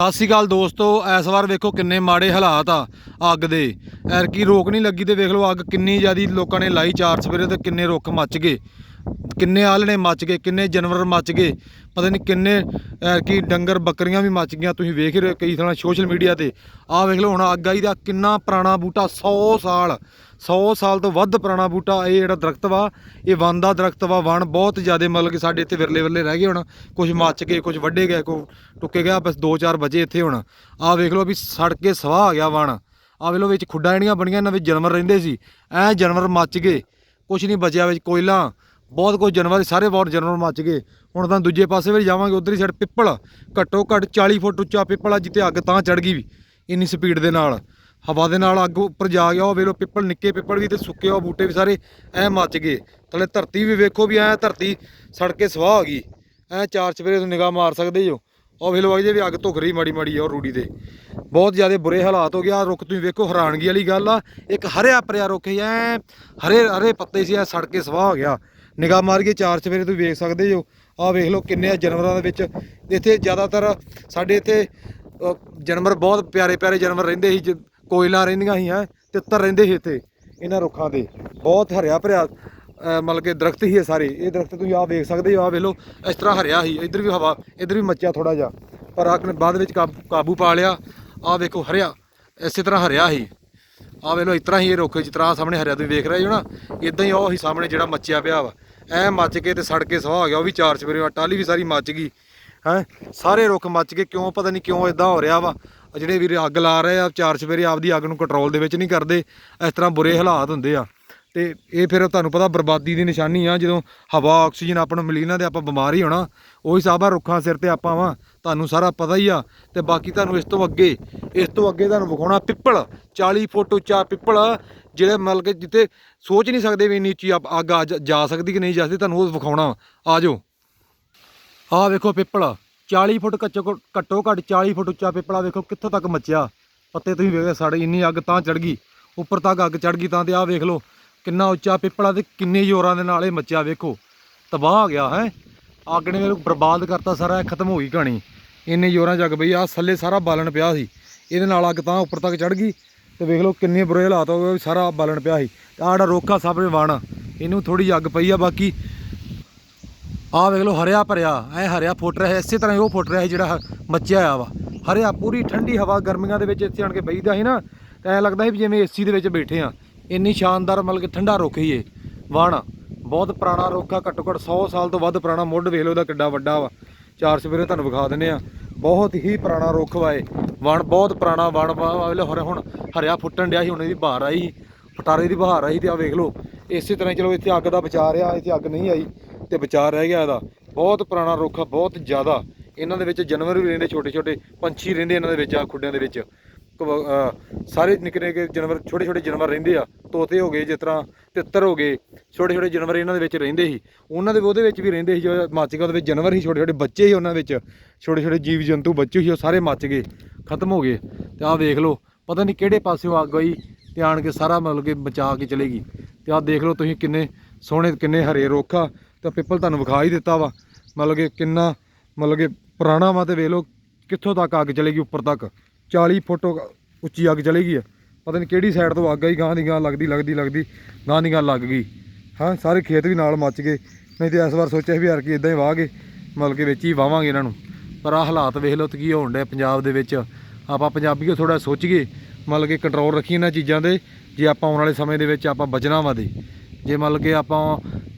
ਸਤਿ ਸ਼੍ਰੀ ਅਕਾਲ ਦੋਸਤੋ, ਇਸ ਵਾਰ ਵੇਖੋ ਕਿੰਨੇ ਮਾੜੇ ਹਾਲਾਤ ਆ ਅੱਗ ਦੇ। ਐਰਕੀ ਰੋਕ ਨਹੀਂ ਲੱਗੀ ਤੇ ਵੇਖ ਲਓ ਅੱਗ ਕਿੰਨੀ ਜ਼ਿਆਦੀ ਲੋਕਾਂ ਨੇ ਲਾਈ ਚਾਰ ਸਵੇਰੇ ਤੇ ਕਿੰਨੇ ਰੁੱਖ ਮੱਚ ਗਏ। ਕਿੰਨੇ ਆਲਣੇ ਮੱਚ ਗਏ, ਕਿੰਨੇ ਜਾਨਵਰ ਮੱਚ ਗਏ, ਪਤਾ ਨਹੀਂ ਕਿੰਨੇ ਐਰ ਕੀ ਡੰਗਰ ਬੱਕਰੀਆਂ ਵੀ ਮੱਚ ਗਈਆਂ, ਤੁਸੀਂ ਵੇਖ ਰਹੇ ਹੋ ਕਈ ਥਾਂ ਸੋਸ਼ਲ ਮੀਡੀਆ ਤੇ। ਆਹ ਵੇਖ ਲਓ ਹੁਣ ਅੱਗ ਆਈ ਦਾ ਕਿੰਨਾ ਪੁਰਾਣਾ ਬੂਟਾ 100 ਸਾਲ 100 ਸਾਲ ਤੋਂ ਵੱਧ ਪੁਰਾਣਾ ਬੂਟਾ ਇਹ ਜਿਹੜਾ ਦਰਖਤ ਵਾ, ਇਹ ਵਣ ਦਾ ਦਰਖਤ ਵਾ, ਵਣ ਬਹੁਤ ਜ਼ਿਆਦਾ ਮਤਲਬ ਕਿ ਸਾਡੇ ਇੱਥੇ ਵਿਰਲੇ ਵਿਰਲੇ ਰਹਿ ਗਏ ਹੁਣ ਕੁਝ ਮੱਚ ਗਏ ਕੁਝ ਵੱਡੇ ਗਏ, ਕੋ ਟੁੱਕੇ ਗਿਆ ਬਸ 2-4 ਬਚੇ ਇੱਥੇ ਹੁਣ। ਆਹ ਵੇਖ ਲਓ ਵੀ ਸੜ ਕੇ ਸਵਾਹ ਆ ਗਿਆ ਵਣ। ਆਹ ਵੇਖ ਲਓ ਵਿੱਚ ਖੁੱਡਾਂ ਜਿਹੜੀਆਂ ਬਣੀਆਂ, ਇਹਨਾਂ ਵਿੱਚ ਜਾਨਵਰ ਰਹਿੰਦੇ ਸੀ, ਐ ਜਾਨਵਰ ਮੱਚ ਗਏ ਕੁਝ ਨਹੀਂ ਬਚਿਆ ਵਿੱਚ ਕੋਇਲਾ ਬਹੁਤ ਕੁਝ ਜਾਨਵਰ ਸਾਰੇ ਬਹੁਤ ਜਾਨਵਰ ਮੱਚ ਗਏ। ਹੁਣ ਤਾਂ ਦੂਜੇ ਪਾਸੇ ਵੀ ਜਾਵਾਂਗੇ, ਉਧਰ ਹੀ ਸਾਈਡ ਪਿੱਪਲ, ਘੱਟੋ ਘੱਟ 40 ਫੁੱਟ ਉੱਚਾ ਪਿੱਪਲ ਆ ਜਿੱਤੇ ਅੱਗ ਤਾਂ ਚੜ ਗਈ ਵੀ, ਇੰਨੀ ਸਪੀਡ ਦੇ ਨਾਲ। ਹਵਾ ਦੇ ਨਾਲ ਅੱਗ ਉੱਪਰ ਜਾ ਗਿਆ, ਉਹ ਵੇਖ ਪਿੱਪਲ, ਨਿੱਕੇ ਪਿੱਪਲ ਵੀ ਤੇ ਸੁੱਕੇ ਉਹ ਬੂਟੇ ਵੀ ਸਾਰੇ ਐ ਮੱਚ ਗਏ। ਥੱਲੇ ਧਰਤੀ ਵੀ ਵੇਖੋ ਵੀ ਐ ਧਰਤੀ ਸੜ ਕੇ ਸਵਾਹ ਹੋ ਗਈ। ਐ ਚਾਰ ਚਵੇਰੇ ਤੁਸੀਂ ਨਿਗਾਹ ਮਾਰ ਸਕਦੇ ਜੋ ਉਹ। ਵੇਲੋ ਲਓ ਜੇ, ਵੀ ਅੱਗ ਧੁੱਖ ਰਹੀ ਮਾੜੀ ਮਾੜੀ ਆ ਉਹ ਰੂੜੀ ਦੇ। ਬਹੁਤ ਜ਼ਿਆਦਾ ਬੁਰੇ ਹਾਲਾਤ ਹੋ ਗਿਆ ਰੁੱਖ ਤੁਸੀਂ ਵੇਖੋ, ਹੈਰਾਨਗੀ ਵਾਲੀ ਗੱਲ ਆ। ਇੱਕ ਹਰਿਆ ਭਰਿਆ ਰੁੱਖ ਸੀ, ਐ ਹਰੇ ਹਰੇ ਪੱਤੇ ਸੀ, ਐ ਸੜ ਕੇ ਸਵਾਹ ਹੋ ਗਿਆ। ਨਿਗਾਹ ਮਾਰ ਕੇ ਚਾਰ ਚਵੇਰੇ ਤੁਸੀਂ ਵੇਖ ਸਕਦੇ ਜੋ ਆਹ ਵੇਖ ਲਓ ਕਿੰਨੇ ਆ ਜਾਨਵਰਾਂ ਦੇ ਵਿੱਚ। ਇੱਥੇ ਜ਼ਿਆਦਾਤਰ ਸਾਡੇ ਇੱਥੇ ਅ, ਜਾਨਵਰ ਬਹੁਤ ਪਿਆਰੇ ਪਿਆਰੇ ਜਾਨਵਰ ਰਹਿੰਦੇ ਸੀ ਜ- ਕੋਇਲਾਂ ਰਹਿੰਦੀਆਂ ਸੀ ਹੈ ਤਿੱਤਰ ਰਹਿੰਦੇ ਸੀ ਇੱਥੇ ਇਹਨਾਂ ਰੁੱਖਾਂ ਦੇ। ਬਹੁਤ ਹਰਿਆ ਭਰਿਆ ਮਤਲਬ ਕਿ ਦਰਖਤ ਹੀ ਹੈ ਸਾਰੇ। ਇਹ ਦਰਖਤ ਤੁਸੀਂ ਆਹ ਵੇਖ ਸਕਦੇ ਹੋ ਆਹ ਵੇਖ ਲਓ ਇਸ ਤਰ੍ਹਾਂ ਹਰਿਆ ਸੀ। ਇੱਧਰ ਵੀ ਹਵਾ ਇੱਧਰ ਵੀ ਮੱਚਿਆ ਥੋੜਾ ਜਿਹਾ। ਪਰ ਅੱਗ ਨੇ ਬਾਅਦ ਵਿੱਚ ਕਾਬੂ ਕਾਬੂ ਪਾ ਲਿਆ। ਆਹ ਵੇਖੋ ਹਰਿਆ ਇਸੇ ਤਰ੍ਹਾਂ ਹਰਿਆ ਸੀ। ਆਹ ਵੇਖ ਲਓ ਇਸ ਤਰ੍ਹਾਂ ਹੀ ਇਹ ਰੁੱਖ ਜਿਸ ਤਰ੍ਹਾਂ ਸਾਹਮਣੇ ਹਰਿਆ ਤੁਸੀਂ ਵੇਖ ਰਹੇ ਹੋ ਨਾ ਇਦਾਂ ਹੀ ਉਹ ਹੀ ਸਾਹਮਣੇ ਜਿਹੜਾ ਮੱਚਿਆ ਪਿਆ ਵਾ। ਐ ਮੱਚ ਕੇ ਤੇ ਸੜ ਕੇ ਸਵਾਹ ਹੋ ਗਿਆ, ਉਹ ਵੀ ਚਾਰ ਚਵੇਰੇ ਟਾਲੀ ਵੀ ਸਾਰੀ ਮੱਚ ਗਈ। ਹੈ, ਸਾਰੇ ਰੁੱਖ ਮੱਚ ਗਏ, ਕਿਉਂ ਪਤਾ ਨਹੀਂ ਕਿਉਂ ਇਦਾਂ ਹੋ ਰਿਹਾ ਵਾ। ਜਿਹੜੇ ਵੀਰ ਅੱਗ ਲਾ ਰਹੇ ਆ, ਚਾਰ ਚਵੇਰੇ ਆਪਦੀ ਅੱਗ ਨੂੰ ਕੰਟਰੋਲ ਦੇ ਵਿੱਚ ਨਹੀਂ ਕਰਦੇ, ਇਸ ਤਰ੍ਹਾਂ ਬੁਰੇ ਹਾਲਾਤ ਹੁੰਦੇ ਆ। ਤੇ ਇਹ ਫਿਰ ਤੁਹਾਨੂੰ ਪਤਾ ਬਰਬਾਦੀ ਦੀ ਨਿਸ਼ਾਨੀ ਆ, ਜਦੋਂ ਹਵਾ, ਆਕਸੀਜਨ ਆਪਾਂ ਨੂੰ ਮਿਲੀ ਨਾ ਤੇ ਆਪਾਂ ਬਿਮਾਰ ਹੀ ਹੋਣਾ, ਉਹੀ ਹਿਸਾਬ ਆ ਰੁੱਖਾਂ ਸਿਰ ਤੇ ਆਪਾਂ ਵਾ। ਤੁਹਾਨੂੰ ਸਾਰਾ ਪਤਾ ਹੀ ਆ ਤੇ ਬਾਕੀ ਤੁਹਾਨੂੰ ਇਸ ਤੋਂ ਅੱਗੇ, ਇਸ ਤੋਂ ਅੱਗੇ ਤੁਹਾਨੂੰ ਵਿਖਾਉਣਾ ਪਿੱਪਲ 40 ਫੁੱਟ ਉੱਚਾ ਪਿੱਪਲ, ਜਿਹੜੇ ਮਤਲਬ ਕਿ ਜਿੱਥੇ ਸੋਚ ਨਹੀਂ ਸਕਦੇ ਵੀ ਇੰਨੀ ਉੱਚੀ ਅੱਗ ਆ ਜਾ- ਜਾ ਸਕਦੀ ਕਿ ਨਹੀਂ ਜਾ ਸਕਦੀ, ਤੁਹਾਨੂੰ ਉਹ ਵਿਖਾਉਣਾ ਆ ਜਾਓ। ਆਹ ਵੇਖੋ ਪਿੱਪਲ 40 ਫੁੱਟ ਕੱਚੋ ਘ- ਘੱਟੋ ਘੱਟ 40 ਫੁੱਟ ਉੱਚਾ ਪਿੱਪਲਾ ਵੇਖੋ ਕਿੱਥੋਂ ਤੱਕ ਮੱਚਿਆ। ਪੱਤੇ ਤੁਸੀਂ ਵੇਖਦੇ ਸਾਡੀ ਇੰਨੀ ਅੱਗ ਤਾਂ ਚੜ ਗਈ, ਉੱਪਰ ਤੱਕ ਅੱਗ ਚੜ ਗਈ ਤਾਂ ਤੇ ਆਹ ਵੇਖ ਲਓ, ਕਿੰਨਾ ਉੱਚਾ ਪਿੱਪਲਾ ਤੇ ਕਿੰਨੇ ਜ਼ੋਰਾਂ ਦੇ ਨਾਲ ਇਹ ਮੱਚਿਆ ਵੇਖੋ। ਤਬਾਹ ਆ ਗਿਆ, ਹੈ। ਅੱਗ ਨੇ ਮੈਨੂੰ ਬਰਬਾਦ ਕਰਤਾ ਸਾਰਾ ਖਤਮ ਹੋ ਗਈ ਕਹਾਣੀ। ਇੰਨੇ ਜ਼ੋਰਾਂ ਚ ਅੱਗ ਪਈ ਆ ਥੱਲੇ ਸਾਰਾ ਬਾਲਣ ਪਿਆ ਸੀ। ਇਹਦੇ ਨਾਲ ਅੱਗ ਤਾਂ ਉੱਪਰ ਤੱਕ ਚੜ ਗਈ ਤੇ ਵੇਖ ਲਓ ਕਿੰਨੇ ਬੁਰੇ ਹਾਲਾਤ ਹੋ ਗਏ, ਵੀ ਸਾਰਾ ਬਾਲਣ ਪਿਆ ਸੀ। ਤੇ ਆਹ ਜਿਹੜਾ ਰੋਖਾ ਸਾਹਮਣੇ ਵਾਣ ਇਹਨੂੰ ਥੋੜੀ ਅੱਗ ਪਈ ਆ, ਬਾਕੀ ਆਹ ਵੇਖ ਲਓ ਹਰਿਆ ਭਰਿਆ, ਐ ਹਰਿਆ ਫੁੱਟ ਰਿਹਾ, ਇਸੇ ਤਰ੍ਹਾਂ ਹੀ ਉਹ ਫੁੱਟ ਰਿਹਾ ਜਿਹੜਾ ਹ- ਮੱਚਿਆ ਹੋਇਆ ਵਾ। ਹਰਿਆ, ਪੂਰੀ ਠੰਡੀ ਹਵਾ ਗਰਮੀਆਂ ਦੇ ਵਿੱਚ ਇੱਥੇ ਆਣ ਕੇ ਬਈਦਾ ਸੀ ਨਾ, ਤਾਂ ਐ ਲੱਗਦਾ ਸੀ ਵੀ ਜਿਵੇਂ ਏਸੀ ਦੇ ਵਿੱਚ ਬੈਠੇ ਆ। ਇੰਨੀ ਸ਼ਾਨਦਾਰ ਮਤਲਬ ਕਿ ਠੰਡਾ ਰੁੱਖ ਹੀ ਇਹ ਵਣ ਬਹੁਤ ਪੁਰਾਣਾ ਰੁੱਖ ਆ, ਘੱਟੋ ਘੱਟ 100 ਸਾਲ ਤੋਂ ਵੱਧ ਪੁਰਾਣਾ ਮੁੱਢ ਵੇਖ ਲਓ ਇਹਦਾ ਕਿੱਡਾ ਵੱਡਾ ਵਾ। ਚਾਰ ਸਵੇਰੇ ਤੁਹਾਨੂੰ ਵਿਖਾ ਦਿੰਨੇ ਆ ਬਹੁਤ ਹੀ ਪੁਰਾਣਾ ਰੁੱਖ ਵਾ ਇਹ। ਵਣ ਬਹੁਤ ਪੁਰਾਣਾ ਵਣ ਵਾ। ਹਰੇ ਹੁਣ ਹਰਿਆ ਫੁੱਟਣ ਡਿਆ ਸੀ, ਹੁਣ ਇਹਦੀ ਬਹਾਰ ਆਈ। ਫਟਾਰੇ ਦੀ ਬਹਾਰ ਆਈ ਤੇ ਆ ਵੇਖ ਲਓ। ਇਸੇ ਤਰ੍ਹਾਂ ਹੀ ਚਲੋ ਇੱਥੇ ਅੱਗ ਦਾ ਬਚਾਅ ਰਿਹਾ ਇੱਥੇ ਅੱਗ ਨਹੀਂ ਆਈ ਤੇ ਬਚਾ ਰਹਿ ਗਿਆ ਇਹਦਾ। ਬਹੁਤ ਪੁਰਾਣਾ ਰੁੱਖ ਆ, ਬਹੁਤ ਜ਼ਿਆਦਾ। ਇਹਨਾਂ ਦੇ ਵਿੱਚ ਜਾਨਵਰ ਵੀ ਰਹਿੰਦੇ ਛੋਟੇ ਛੋਟੇ ਪੰਛੀ ਰਹਿੰਦੇ ਇਹਨਾਂ ਦੇ ਵਿੱਚ ਆ ਖੁੱਡਿਆਂ ਦੇ ਵਿੱਚ। ਸਾਰੇ ਨਿੱਕੇ ਨਿੱਕੇ ਜਾਨਵਰ, ਛੋਟੇ ਛੋਟੇ ਜਾਨਵਰ ਰਹਿੰਦੇ ਆ, ਤੋਤੇ ਹੋ ਗਏ ਜਿਸ ਤਰ੍ਹਾਂ ਤਿੱਤਰ ਹੋ ਗਏ, ਛੋਟੇ ਛੋਟੇ ਜਾਨਵਰ ਇਹਨਾਂ ਦੇ ਵਿੱਚ ਰਹਿੰਦੇ ਸੀ। ਉਹਨਾਂ ਦੇ ਉਹਦੇ ਵਿੱਚ ਵੀ ਰਹਿੰਦੇ ਸੀ, ਜੋ ਮਾਚਿਕਾ ਦੇ ਵਿੱਚ ਜਾਨਵਰ ਸੀ, ਛੋਟੇ ਛੋਟੇ ਬੱਚੇ ਸੀ ਉਹਨਾਂ ਵਿੱਚ, ਛੋਟੇ ਛੋਟੇ ਜੀਵ ਜੰਤੂ ਬੱਚੇ ਸੀ, ਉਹ ਸਾਰੇ ਮੱਚ ਗਏ, ਖਤਮ ਹੋ ਗਏ। ਤੇ ਆਹ ਵੇਖ ਲਓ, ਪਤਾ ਨਹੀਂ ਕਿਹੜੇ ਪਾਸਿਓਂ ਅੱਗ ਆਈ, ਤੇ ਆਣ ਕੇ ਸਾਰਾ ਮਤਲਬ ਕਿ ਬਚਾ ਕੇ ਚਲੇਗੀ ਤੇ ਆਹ ਦੇਖ ਲਓ ਤੁਸੀਂ ਕਿੰਨੇ ਸੋਹਣੇ, ਕਿੰਨੇ ਹਰੇ ਰੁੱਖ ਆ, ਤੇ ਪਿੱਪਲ ਤੁਹਾਨੂੰ ਵਿਖਾ ਹੀ ਦਿੱਤਾ ਵਾ। ਮਤਲਬ ਕਿ ਕਿੰਨਾ, ਮਤਲਬ ਕਿ ਪੁਰਾਣਾ ਵਾ, ਤੇ ਵੇਖ ਲਓ ਕਿੱਥੋਂ ਤੱਕ ਅੱਗ ਚਲੇਗੀ ਉੱਪਰ ਤੱਕ। 40 ਫੁੱਟ ਉੱਚੀ ਅੱਗ ਚਲੇਗੀ ਆ ਪਤਾ ਨਹੀਂ ਕਿਹੜੀ ਸਾਈਡ ਤੋਂ ਅੱਗ ਆਈ ਗਾਂ ਦੀ ਗਾਂ ਲੱਗਦੀ ਲੱਗਦੀ ਲੱਗਦੀ ਗਾਂ ਦੀ ਗਾਂ ਲੱਗ ਗਈ। ਹਾਂ, ਸਾਰੇ ਖੇਤ ਵੀ ਨਾਲ ਮੱਚ ਗਏ। ਨਹੀਂ ਤੇ ਇਸ ਵਾਰ ਸੋਚਿਆ ਵੀ ਯਾਰ ਕਿ ਇਦਾਂ ਹੀ ਵਾਹ ਕੇ ਮਤਲਬ ਕਿ ਵਿੱਚ ਹੀ ਵਾਵਾਂਗੇ ਇਹਨਾਂ ਨੂੰ। ਪਰ ਆ ਹਾਲਾਤ ਵੇਖ ਲਓ ਤੇ ਕੀ ਹੋਣ ਡਿਆ ਪੰਜਾਬ ਦੇ ਵਿੱਚ। ਆਪਾਂ ਪੰਜਾਬੀਓ ਥੋੜਾ ਸੋਚੀਏ, ਮਤਲਬ ਕਿ ਕੰਟਰੋਲ ਰੱਖੀਏ ਇਹਨਾਂ ਚੀਜ਼ਾਂ ਦੇ ਜੇ ਆਪਾਂ ਆਉਣ ਵਾਲੇ ਸਮੇਂ ਦੇ ਵਿੱਚ ਆਪਾਂ ਬਚਣਾ ਵਾ ਦੇ ਜੇ ਮਤਲਬ ਕਿ ਆਪਾਂ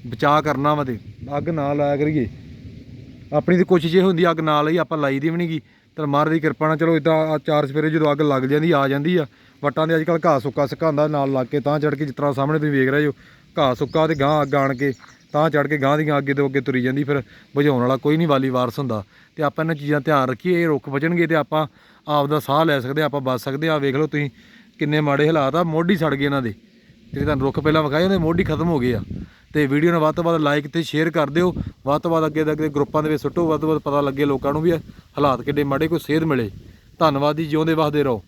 ਬਚਾਅ ਕਰਨਾ ਵਾ ਤੇ। ਅੱਗ ਨਾ ਲਾਇਆ ਕਰੀਏ। ਆਪਣੀ ਤਾਂ ਕੋਸ਼ਿਸ਼ ਇਹ ਹੁੰਦੀ ਅੱਗ ਨਾ ਲਈ, ਆਪਾਂ ਲਾਈ ਦੀ ਵੀ ਨਹੀਂਗੀ ਤੇ ਮਹਾਰਾਜ ਦੀ ਕਿਰਪਾ ਨਾਲ ਚਲੋ ਇਦਾਂ ਚਾਰ ਸਵੇਰੇ ਜਦੋਂ ਅੱਗ ਲੱਗ ਜਾਂਦੀ ਆ ਜਾਂਦੀ ਆ ਵਟਾਂ ਦੇ ਅੱਜ ਕੱਲ ਘਾਹ ਸੁੱਕਾ ਸੁਕਾਉਂਦਾ ਨਾਲ ਲੱਗ ਕੇ ਤਾਂ ਚੜ ਕੇ ਜਿਸ ਤਰ੍ਹਾਂ ਸਾਹਮਣੇ ਤੁਸੀਂ ਵੇਖ ਰਹੇ ਹੋ ਘਾਹ ਸੁੱਕਾ ਤੇ ਗਾਂ ਅੱਗ ਆਣ ਕੇ ਤਾਂ ਚੜ ਕੇ ਗਾਂ ਦੀਆਂ ਅੱਗੇ ਤੋਂ ਅੱਗੇ ਤੁਰੀ ਜਾਂਦੀ ਫਿਰ ਬੁਝਾਉਣ ਵਾਲਾ ਕੋਈ ਨਹੀਂ ਵਾਲੀ ਵਾਰਸ ਹੁੰਦਾ। ਤੇ ਆਪਾਂ ਇਹਨਾਂ ਚੀਜ਼ਾਂ ਧਿਆਨ ਰੱਖੀਏ ਇਹ ਰੁੱਖ ਬਚਣਗੇ ਤੇ ਆਪਾਂ ਆਪ ਦਾ ਸਾਹ ਲੈ ਸਕਦੇ ਹਾਂ, ਆਪਾਂ ਬਚ ਸਕਦੇ ਆ। ਵੇਖ ਲਓ ਤੁਸੀਂ ਕਿੰਨੇ ਮਾੜੇ ਹਾਲਾਤ ਆ ਮੋਢੀ ਸੜ ਗਏ ਇਹਨਾਂ ਦੇ। ਜਿਹੜੇ ਤੁਹਾਨੂੰ ਰੁੱਖ ਪਹਿਲਾਂ ਵਿਖਾਏ ਉਹਦੇ ਮੋਢੀ ਖਤਮ ਹੋ ਗਏ ਆ। ਤੇ ਵੀਡੀਓ ਨੂੰ ਵੱਧ ਤੋਂ ਵੱਧ ਲਾਈਕ ਤੇ ਸ਼ੇਅਰ ਕਰ ਦਿਓ। ਵੱਧ ਤੋਂ ਵੱਧ ਅੱਗੇ ਦੇ ਅੱਗੇ ਗਰੁੱਪਾਂ ਦੇ ਵਿੱਚ ਸੁੱਟੋ, ਵੱਧ ਤੋਂ ਵੱਧ ਪਤਾ ਲੱਗੇ, ਲੋਕਾਂ ਨੂੰ ਵੀ ਹਾਲਾਤ ਕਿੱਡੇ ਮਾੜੇ, ਕੋਈ ਸੇਧ ਮਿਲੇ। ਧੰਨਵਾਦ ਜੀ, ਜਿਉਂਦੇ ਵਸਦੇ ਰਹੋ।